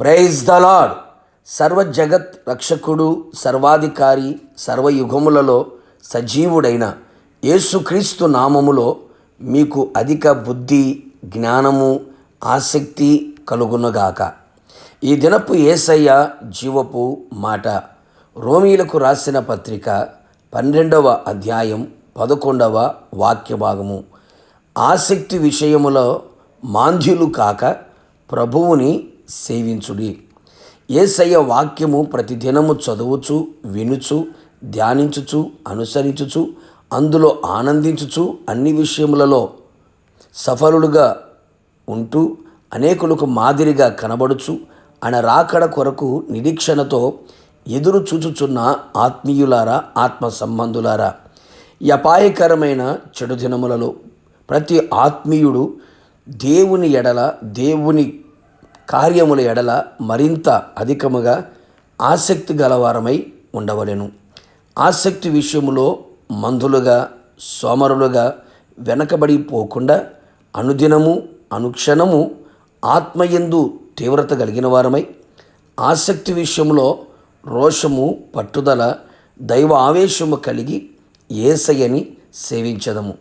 Praise the lord సర్వ జగత్ రక్షకుడు సర్వాధికారి సర్వయుగములలో సజీవుడైన యేసుక్రీస్తు నామములో మీకు అధిక బుద్ధి జ్ఞానము ఆసక్తి కలుగునగాక. ఈ దినపు ఏసయ్య జీవపు మాట రోమీలకు రాసిన పత్రిక పన్నెండవ అధ్యాయం పదకొండవ వాక్య భాగము. ఆసక్తి విషయములో మాంధ్యులు కాక ప్రభువుని సేవించుడి. ఏసయ్య వాక్యము ప్రతిదినము చదువుచు వినుచు ధ్యానించుచు అనుసరించుచు అందులో ఆనందించుచు అన్ని విషయములలో సఫలుడుగా ఉంటూ అనేకులకు మాదిరిగా కనబడుచు అన రాకడ కొరకు నిరీక్షణతో ఎదురు చూచుచున్న ఆత్మీయులారా ఆత్మ సంబంధులారా ఈ అపాయకరమైన చెడు దినములలో ప్రతి ఆత్మీయుడు దేవుని ఎడల దేవుని కార్యముల ఎడల మరింత అధికముగా ఆసక్తి గలవారమై ఉండవలెను. ఆసక్తి విషయములో మందులుగా సోమరులుగా వెనకబడిపోకుండా అనుదినము అనుక్షణము ఆత్మయందు తీవ్రత కలిగిన వారమై ఆసక్తి విషయంలో రోషము పట్టుదల దైవ ఆవేశము కలిగి ఏసయని సేవించదము.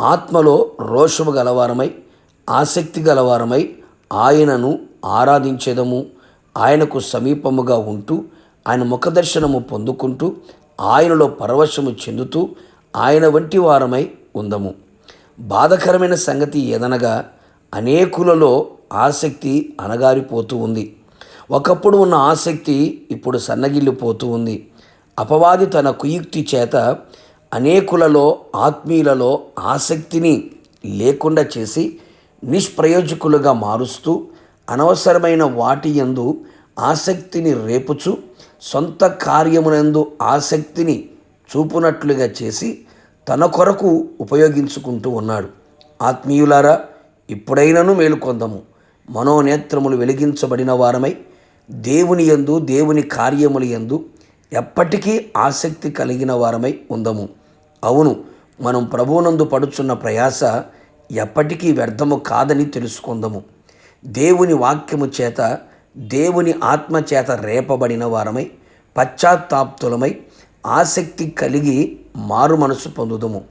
ఆత్మలో రోషము గలవారమై ఆసక్తి గలవారమై ఆయనను ఆరాధించేదము. ఆయనకు సమీపముగా ఉంటూ ఆయన ముఖదర్శనము పొందుకుంటూ ఆయనలో పరవశము చెందుతూ ఆయన వంటి వారమై ఉందము. బాధకరమైన సంగతి ఏదనగా అనేకులలో ఆసక్తి అణగారిపోతూ ఉంది. ఒకప్పుడు ఉన్న ఆసక్తి ఇప్పుడు సన్నగిల్లిపోతూ ఉంది. అపవాది తన కుయుక్తి చేత అనేకులలో ఆత్మీయులలో ఆసక్తిని లేకుండా చేసి నిష్ప్రయోజకులుగా మారుస్తూ అనవసరమైన వాటి యందు ఆసక్తిని రేపుచు సొంత కార్యమునందు ఆసక్తిని చూపునట్లుగా చేసి తన కొరకు ఉపయోగించుకుంటూ ఉన్నాడు. ఆత్మీయులారా ఇప్పుడైనను మేలుకొందము. మనోనేత్రములు వెలిగించబడిన వారమై దేవుని యందు దేవుని కార్యముల యందు ఎప్పటికీ ఆసక్తి కలిగిన వారమై ఉందము. అవును మనం ప్రభువునందు పడుచున్న ప్రయాస ఎప్పటికీ వ్యర్థము కాదని తెలుసుకుందాము. దేవుని వాక్యము చేత దేవుని ఆత్మ చేత రేపబడిన వారమై పశ్చాత్తాప్తులమై ఆసక్తి కలిగి మారు మనసు పొందుదము.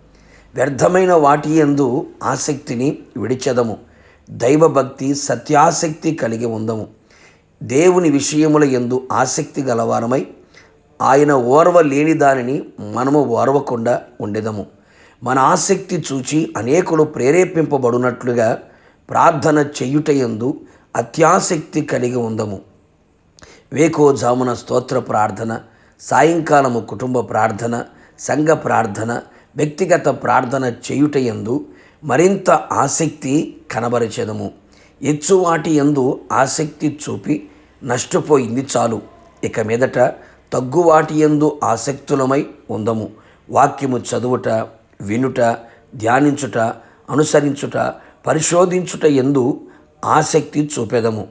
వ్యర్థమైన వాటి యందు ఆసక్తిని విడిచెదము. దైవభక్తి సత్యాసక్తి కలిగి ఉందము. దేవుని విషయముల యందు ఆసక్తి గలవారమై ఆయన ఓర్వ లేని దానిని మనము ఓర్వకుండా ఉండేదము. మన ఆసక్తి చూచి అనేకులు ప్రేరేపింపబడినట్లుగా ప్రార్థన చెయ్యుటయందు అత్యాసక్తి కలిగి ఉందము. వేకోజామున స్తోత్ర ప్రార్థన సాయంకాలము కుటుంబ ప్రార్థన సంఘ ప్రార్థన వ్యక్తిగత ప్రార్థన చేయుటయందు మరింత ఆసక్తి కనబరచెదము. ఎచ్చువాటి యందు ఆసక్తి చూపి నష్టపోయింది చాలు. ఇక మీదట తగ్గువాటి యందు ఆసక్తులమై ఉందము. వాక్యము చదువుట వినుట ధ్యానించుట అనుసరించుట పరిశోధించుట ఎందు ఆసక్తి చూపెదము.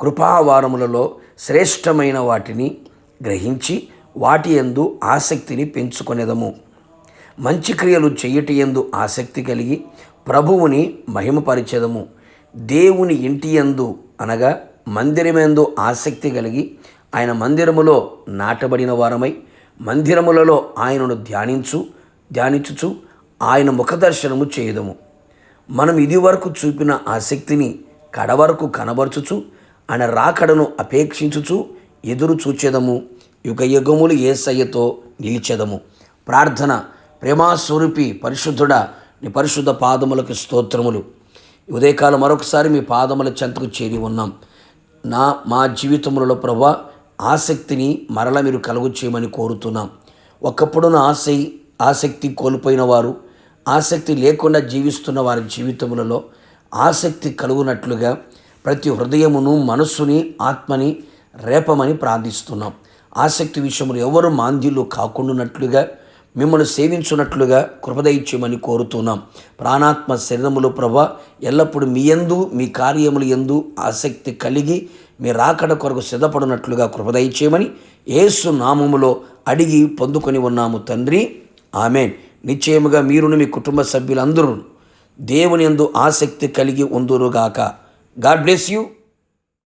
కృపావారములలో శ్రేష్టమైన వాటిని గ్రహించి వాటి యందు ఆసక్తిని పెంచుకొనేదము. మంచి క్రియలు చెయ్యటి యందు ఆసక్తి కలిగి ప్రభువుని మహిమపరిచెదము. దేవుని ఇంటి యందు అనగా మందిరమందు ఆసక్తి కలిగి ఆయన మందిరములో నాటబడిన వారమై మందిరములలో ఆయనను ధ్యానించు ధ్యానించుచు ఆయన ముఖదర్శనము చేయదము. మనం ఇదివరకు చూపిన ఆసక్తిని కడవరకు కనబరుచుచు ఆయన రాకడను అపేక్షించుచు ఎదురు చూచెదము. యుగ యుగములు ఏసయ్యతో నిలిచెదము. ప్రార్థన ప్రేమాస్వరూపి పరిశుద్ధుడ నీ పరిశుద్ధ పాదములకు స్తోత్రములు. ఉదయకాలం మరొకసారి మీ పాదముల చెంతకు చేరి ఉన్నాం. నా మా జీవితములలో ప్రభా ఆసక్తిని మరల మీరు కలుగు చేయమని కోరుతున్నాం. ఒకప్పుడున్న ఆశ ఆసక్తి కోల్పోయిన వారు ఆసక్తి లేకుండా జీవిస్తున్న వారి జీవితములలో ఆసక్తి కలుగునట్లుగా ప్రతి హృదయమును మనస్సుని ఆత్మని రేపమని ప్రార్థిస్తున్నాం. ఆసక్తి విషయంలో ఎవరు మాంద్యులు కాకుండానట్లుగా మిమ్మల్ని సేవించున్నట్లుగా కృపదయించమని కోరుతున్నాం. ప్రాణాత్మ శరీరములు ప్రభ ఎల్లప్పుడూ మీ యందు మీ కార్యములు ఎందు ఆసక్తి కలిగి మీ రాకడ కొరకు సిద్ధపడినట్లుగా కృపదయించేయమని ఏసు నామములో అడిగి పొందుకొని ఉన్నాము తండ్రి. ఆమెన్. నిశ్చయముగా మీరును మీ కుటుంబ సభ్యులందరూ దేవుని ఎందు ఆసక్తి కలిగి ఉందురుగాక. God bless you